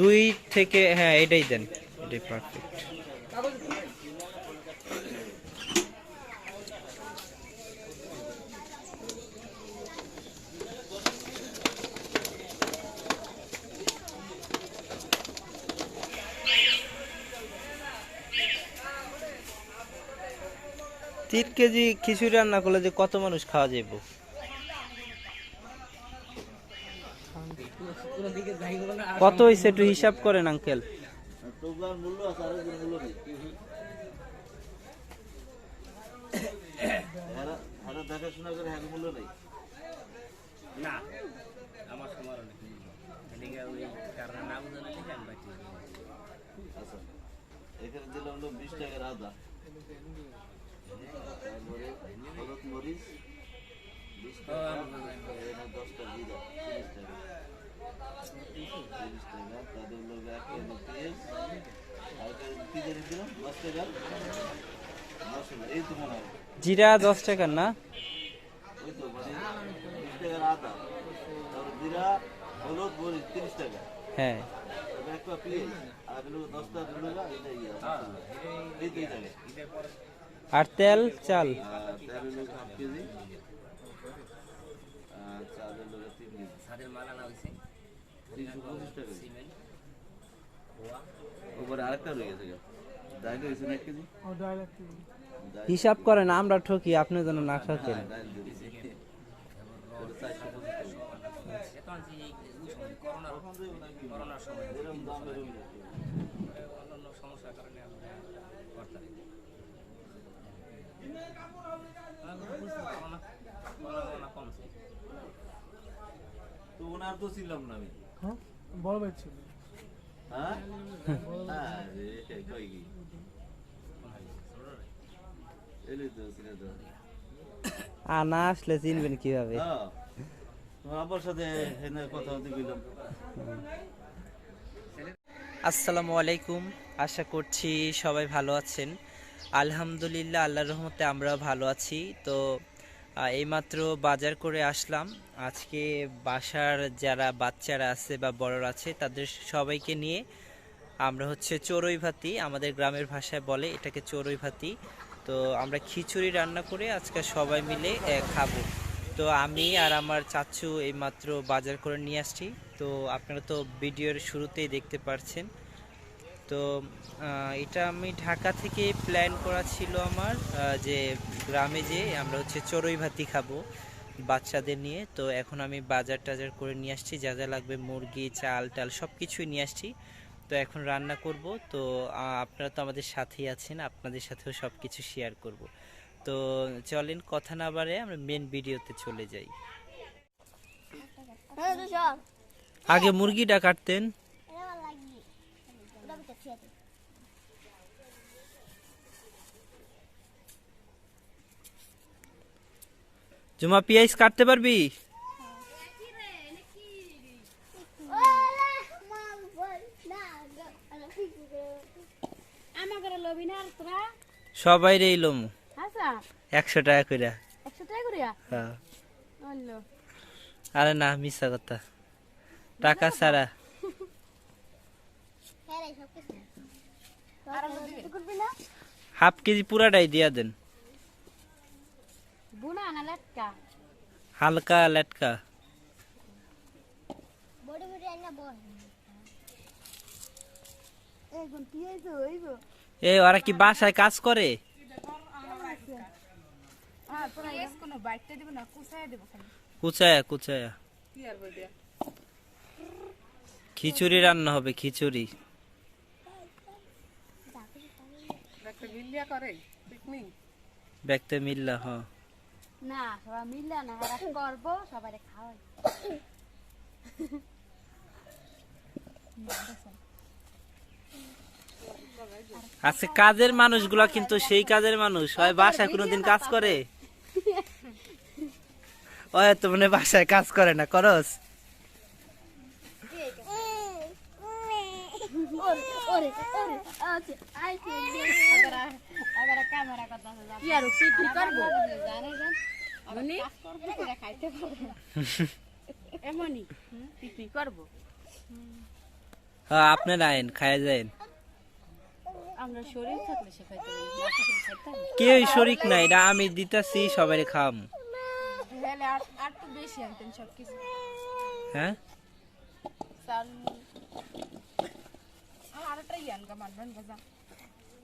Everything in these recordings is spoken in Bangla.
দুই থেকে হ্যাঁ এটাই দেন। এটাই পারফেক্ট তিন কেজি খিচুড়ি রান্না করলে যে কত মানুষ খাওয়া যাইব? কত হয়েছে একটু হিসাব করেন আঙ্কেল হ্যাঁ মূল্য নেই। না আমার সময় আচ্ছা। এখানে দিলাম হলো বিশ টাকার আদা তারপরে হলুদ মরিচ বিশ টাকা এখানে দশটা জিরা তিরিশ টাকা। তাদের হলো এক দশ টাকা মশলা এই তো হয় জিরা দশ টাকার না? টাকার জিরা হলুদ তিরিশ টাকা হ্যাঁ। একটা আর দশটা আর তেল, চাল? মালা না হিসাব করেন আমরা ঠকি আপনি যেন না ঠকেন। তো ওনার তো ছিলাম না আমি। বড় ভাই ছিল। হ্যাঁ? আরে আর না আসলে চিনবেন কীভাবে। হ্যাঁ আব্বার সাথে কথা বলতে গেলাম। আসসালামু আলাইকুম আশা করছি সবাই ভালো আছেন। আলহামদুলিল্লাহ আল্লাহর রহমতে আমরা ভালো আছি। তো এইমাত্র বাজার করে আসলাম। আজকে বাসার যারা বাচ্চারা আছে বা বড়রা আছে, তাদের সবাইকে নিয়ে আমরা হচ্ছে চড়ুই ভাতি, আমাদের গ্রামের ভাষায় বলে এটাকে চড়ুই ভাতি। তো আমরা খিচুড়ি রান্না করে আজকে সবাই মিলে খাব। তো আমি আর আমার চাচু এইমাত্র বাজার করে নিয়ে আসছি। তো আপনারা তো ভিডিওর শুরুতেই দেখতে পারছেন। তো এটা আমি ঢাকা থেকে প্ল্যান করা ছিল আমার যে গ্রামে যে আমরা হচ্ছে চড়ুই ভাতি খাব বাচ্চাদের নিয়ে। তো এখন আমি বাজার টাজার করে নিয়ে আসছি যা যা লাগবে মুরগি চাল টাল সব কিছুই নিয়ে আসছি। তো এখন রান্না করব তো আপনারা তো আমাদের সাথেই আছেন আপনাদের সাথেও সব কিছু শেয়ার করব। তো চলেন কথা না বাড়ে আমরা মেন ভিডিওতে চলে যাই। হ্যাঁ আগে মুরগিটা কাটতেন এটা ভালো লাগবে ওটা বিতে খেতে জুমা পিয়াইজ কাটতে পারবি? সবাই রইলম হাসা একশো টাকা করে হ্যাঁ। আরে না মিশা কথা। টাকা ছাড়া। হাফ কেজি পুরাটাই দিয়া দেন। বুনা না লটকা হালকা লেটকা বড় বড় আইনা বল এই কোন কি হইছো হইবো এ ওরা কি বাসায় কাজ করে? হ্যাঁ না খিচুড়ি রান্না হবে খিচুড়ি। দেখতে মিললা হ। না সবাই মিললে না করব সবাই খাওয়াই। আজকে কাজের মানুষগুলা কিন্তু সেই কাজের মানুষ। হয় বাসায় কোনোদিন কাজ করে? ওই তো মানে বাসায় কাজ করে না করস? ওরে ওরে ওরে আচ্ছা আইছে আগার আগার ক্যামেরা কথা কি আর কি কি করব জানে আমি কাজ করব করে খাইতে পারব এমনই। পিকনিক করব? হ্যাঁ আপনারা আইন খায়া যায়েন আমরা শরীর থাকলে সে খাইতে শরিক নাই এটা আমি দিতাছি সবাই খাম। তাহলে আর আর তো বেশি আনতেন সব কিছু হ্যাঁ আর ইয়ান মানবেন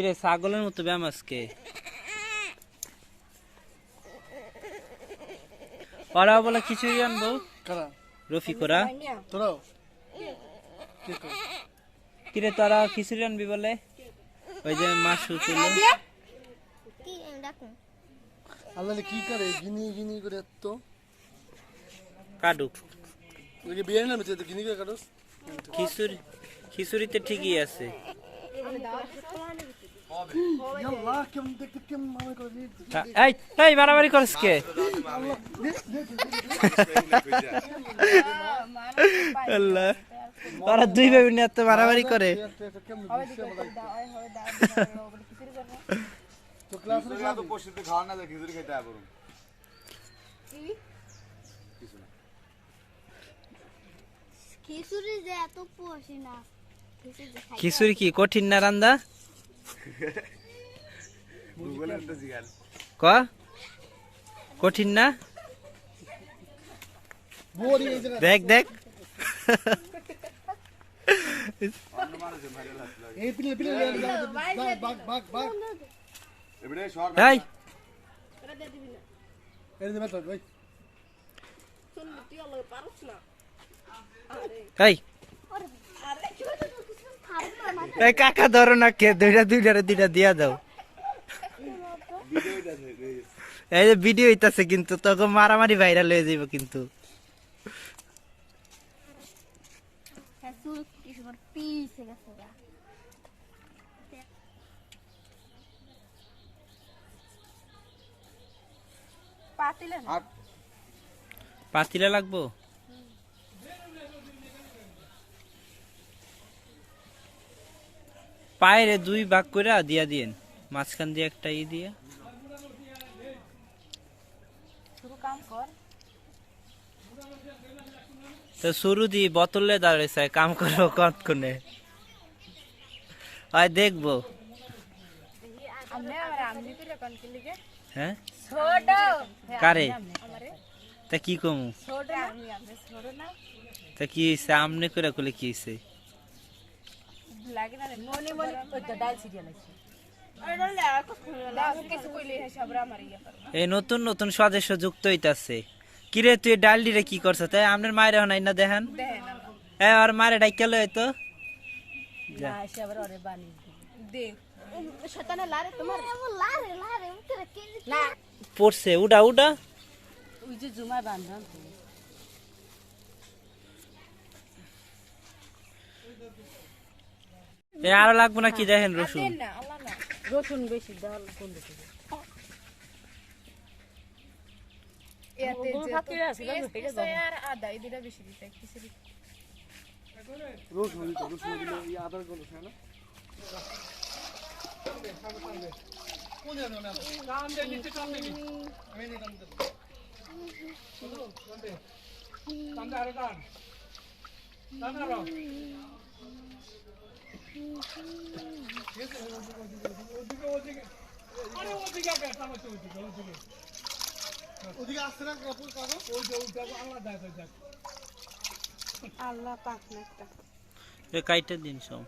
কিরে ছাগলের মতো ব্যায়াম আজকে? ওরা বলে খিচুড়ি আনব। কে কর কিরে তোরা খিচুড়ি আনবি বলে? ওই যে মাছ ছিল আল্লাহ কি করে? গিনি গিনি করে তো কাটুক। ওই বিয়ে না মেতে গিনি করে কাটস খিচুড়ি খিচুড়িতে ঠিকই আছে। এই এই মারামারি করস কে আল্লাহ ওরা দুই ভাই নিয়ে এত মারামারি করে খিচুড়ি কি কঠিন না রান্দা। ক? কঠিন না? দেখ দেখ। এই এই এই কাকা ধরো না কে দুইটা দুইটা দুইটা দিয়া দাও। এই যে ভিডিও হইতাছে কিন্তু তখন মারামারি ভাইরাল হয়ে যাইব কিন্তু। চুল কি সুন্দর পিছে গেছে গা। পাতিলে না? পাতিলা লাগবো? পায়েরে দুই ভাগ করে দিয়া দিয়েন। মাঝখান দিয়ে একটা ই দিয়ে। শুরু কাম কর। তো শুরু দি বোতলে দাঁড়াইছে কাম করব কতক্ষণে? হয় দেখব। হ্যাঁ? কারে? তা কি কমু? তা কি হয়েছে আমনে করে কলে কি হয়েছে লাগে না মনে মনে ওই তো ডাল সিরিয়াল আছে ডালে ইয়া এই নতুন নতুন সদস্য যুক্ত হইতাছে। কিরে তুই ডালডি রে কি করছ? তাই আপনার মায়ের এখন না দেখেন? দেখেন হ্যাঁ আর মারে ডাইকেল হয়তো না এসে আবার ওরে বানি দে। শতানা লারে তোমার। লারে লারে উতরে কে না। পড়ছে উডা উডা। ওই যে জুমায় বান্ধন এ আরও লাগবো না কি দেখেন রসুন। না আল্লাহ না। রসুন বেশি ডাল কোন দিকে আল্লাহ পাক না একটা। কাইটা দিন সব।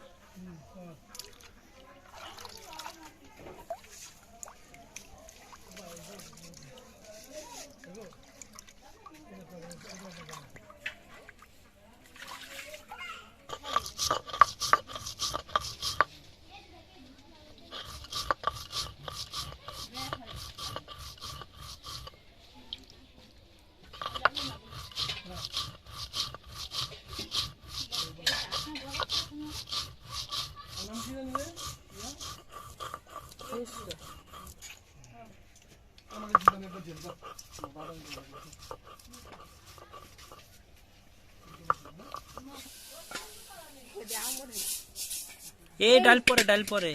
এই ডাল পরে ডাল পরে।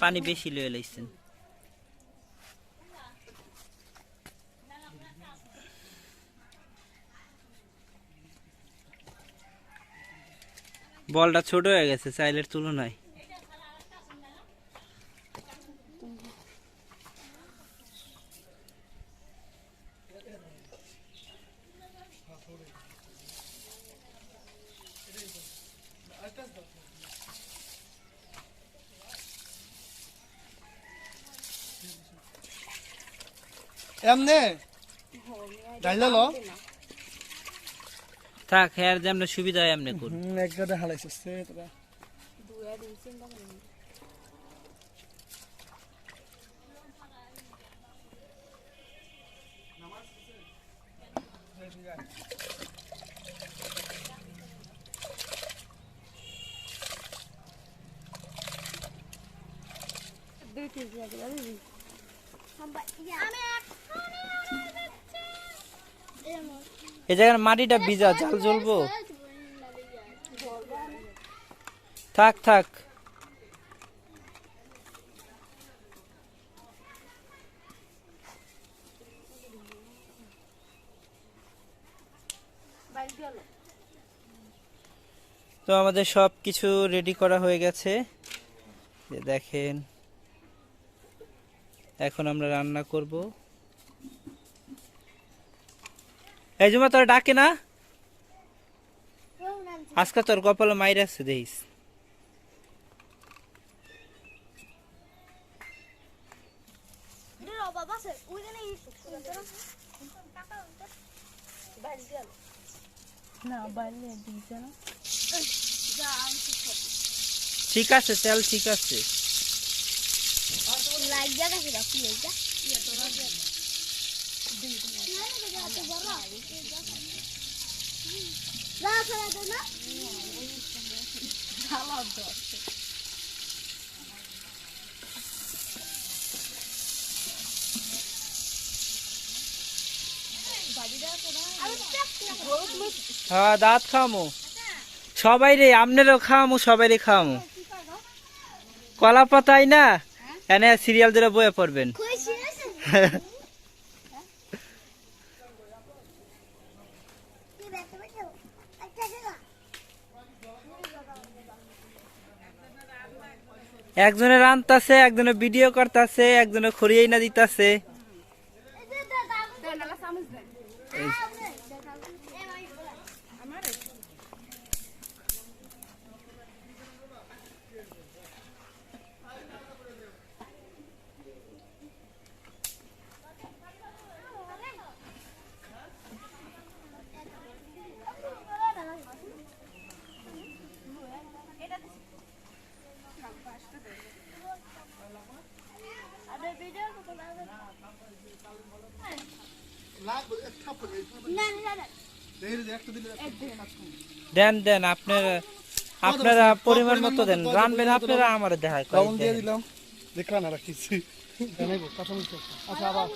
পানি বেশি লয়ে লাইছেন। বলটা ছোট হয়ে গেছে, চাইলের তুলনায়। এমনে? ডাইলা ল থাক হ্যার যেমন সুবিধা হয় এমনি করুন। এক গাদা হালাইছিস তোরা। দুই কেজি আছে বুঝলি এই জায়গার মাটিটা ভিজা জাল জ্বলবো থাক থাক। তো আমাদের সব কিছু রেডি করা হয়ে গেছে। দেখেন। এখন আমরা রান্না করব। এই জমা তোর ডাকে না? আজকে তোর কপালে মাইর আছে দেখিস। ঠিক আছে তেল ঠিক আছে। হ্যাঁ দাঁত খামো। সবাই রে আমনেরও খাওয়ামো সবাই রে খাওয়ামো কলা পাতাই না এনে সিরিয়াল ধরে বয়ে পড়বেন। একজনে রানতাছে একজনে ভিডিও করতেছে একজনে খড়িয়ে না দিতাছে দেন দেন আপনারা আপনারা পরিমাণ মতো দেন। রানবেন আপনারা আমার দেখায় লবণ দিয়ে দিলাম। দেখলা না রাখিছি আচ্ছা আবার।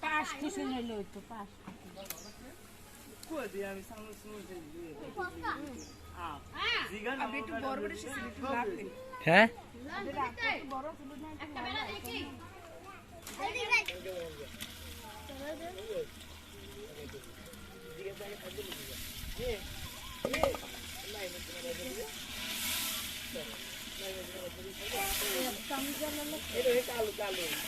Pasto, senhor Luto, pasto. ওই জানতে পাঁচ কিছু নিলে তো পাঁচ আপনি একটু বড় বড় হ্যাঁ। Yes, মুরগি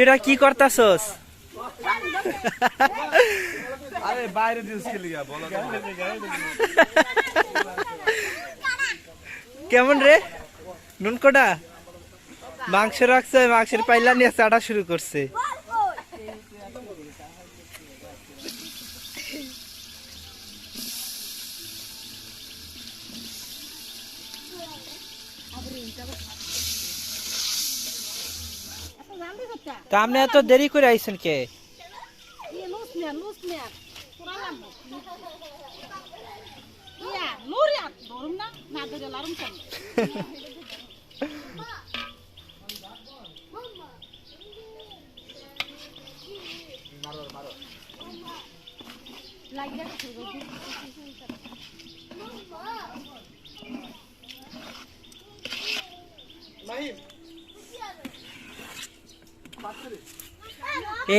এটা কি করতাছস? আরে বাইরে দিস বলো কেমন রে? নুন কোটা মাংস রাখছে মাংসের পাইলা নিয়ে চাটা শুরু করছে। আপনি এত দেরি করে আইছেন কে?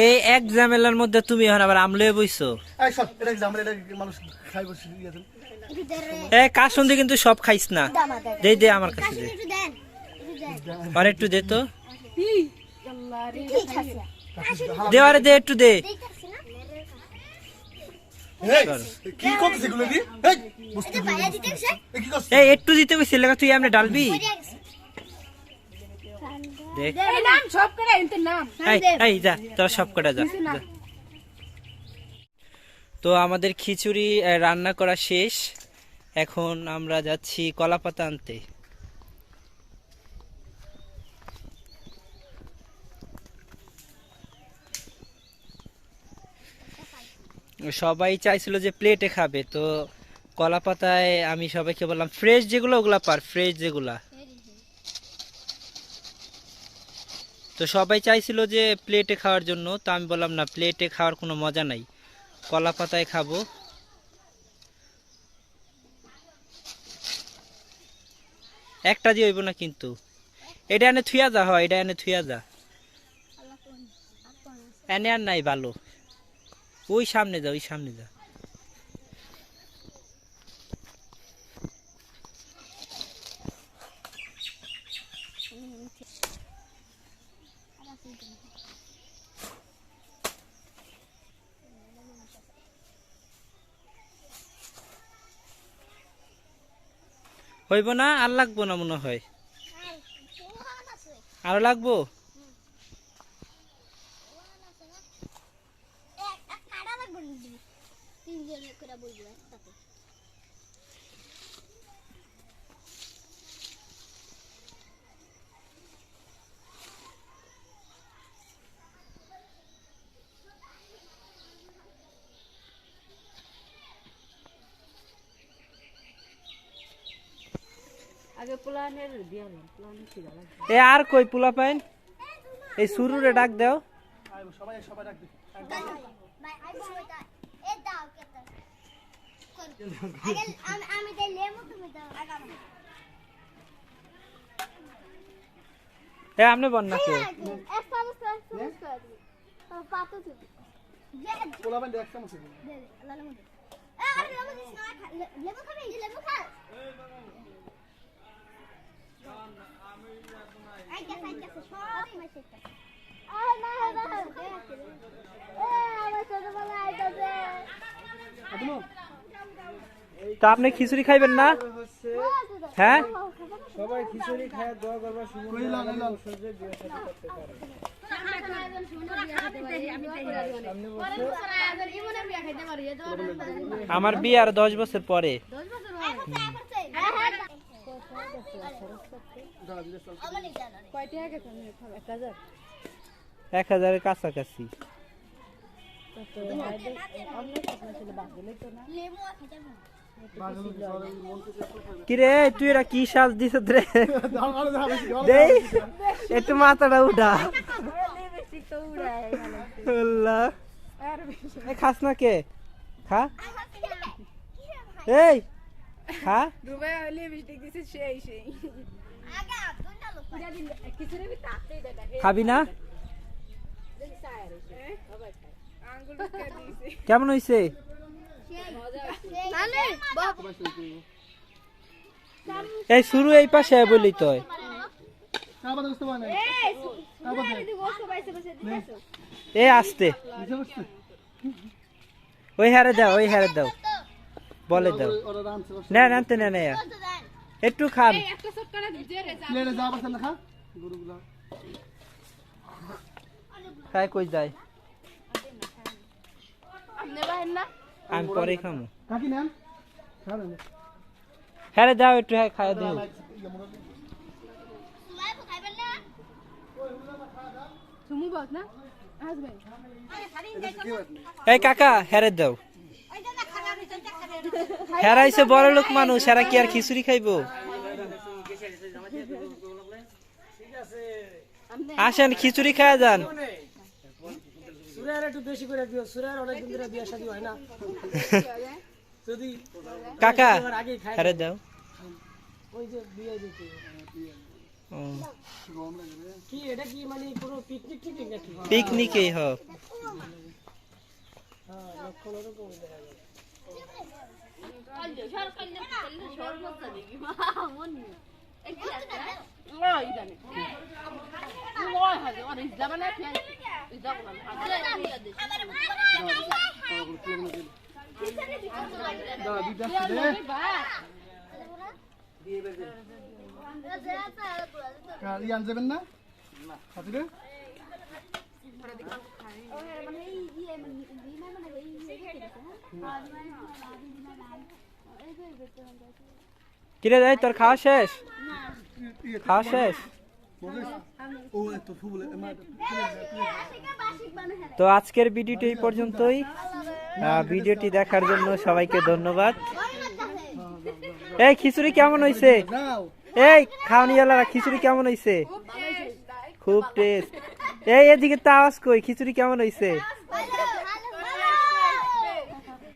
এই এক ঝামেলার মধ্যে তুমি এখন আবার আমলে বইছো। দিয়েছেন? এ কাসন্দি কিন্তু সব খাইস না। দে দে আমার কাছে দে। আর একটু দে তো। দে আরে দে একটু দে এই, কি করতেছে এগুলো দি? এই, বস্তু দিয়ে দিচ্ছে। এই, কি করছে? এই একটু দিতে কইছিল তুই ডালবি? দেখ। এই নাম সব করে এনতে নাম। এই এই যা তোরা সব কটা যা। যা। তো আমাদের খিচুড়ি রান্না করা শেষ। এখন আমরা যাচ্ছি কলা পাতা আনতে। সবাই চাইছিল যে প্লেটে খাবে, তো কলা পাতায় আমি সবাইকে বললাম ফ্রেশ যেগুলো, ওগুলা পার ফ্রেশ যেগুলা। তো সবাই চাইছিল যে প্লেটে খাওয়ার জন্য, তো আমি বললাম, না প্লেটে খাওয়ার কোনো মজা নাই। কলা পাতায় খাব। একটা দিয়ে হইব না কিন্তু। এটা এনে থুয়া যা হয়, এটা এনে থুয়া যা। এনে আর নাই ভালো ওই সামনে যা ওই সামনে যা। হইব না আর লাগবো না মনে হয়? আরও লাগবো আগে প্লানের দিয়ে প্লানের ছিড়া এ আর কই পোলা পাইন? এই সুরুরে ডাক দেও। সবাই সবাই রাখবি আমি এ বন না তো আপনি খিচুড়ি খাইবেন না? হ্যাঁ? সবাই খিচুড়ি খায় দোয়া করবা আমার বিয়ে আর দশ বছর পরে। এক হাজারের কাছাকাছি। কিরে, তুই এরা কি সাজ দিছ রে? একটু মাথাটা উঠা। খাস না কে? খা। এই খা খাবি না? কেমন হইছে? এই শুরু এই পাশে বলি তো আবার বুঝতে পারে এ আসতে। ওই হারে দাও ওই হারে দাও। বলে দাও। না আনতে না না একটু খান। প্লেটে যা। পারছেন না খা। গরুগুলা। খাই কই যায়? আমি পরে খামু। হ্যাঁ দাও একটু হ্যাঁ খাই দিও। এই কাকা হ্যারে দাও হেরাইছে বড় লোক মানুষ, হেরা কি আর খিচুড়ি খাইবো? আসেন, খিচুড়ি খাওয়া যান। হয় কাকা হ্যারে দাও। ওই যে ইয়ান যাবেন না? হাতি রে কিরে যাই তোর খাওয়া শেষ খাওয়া শেষ ও এত ফুল তো আজকের ভিডিওটি এই পর্যন্তই আহ, ভিডিওটি দেখার জন্য সবাইকে ধন্যবাদ এই খিচুড়ি কেমন হয়েছে এই খাওয়ানি খিচুড়ি কেমন হয়েছে খুব টেস্ট এই এদিকে তাওয়াজ আওয়াজ কই? খিচুড়ি কেমন হয়েছে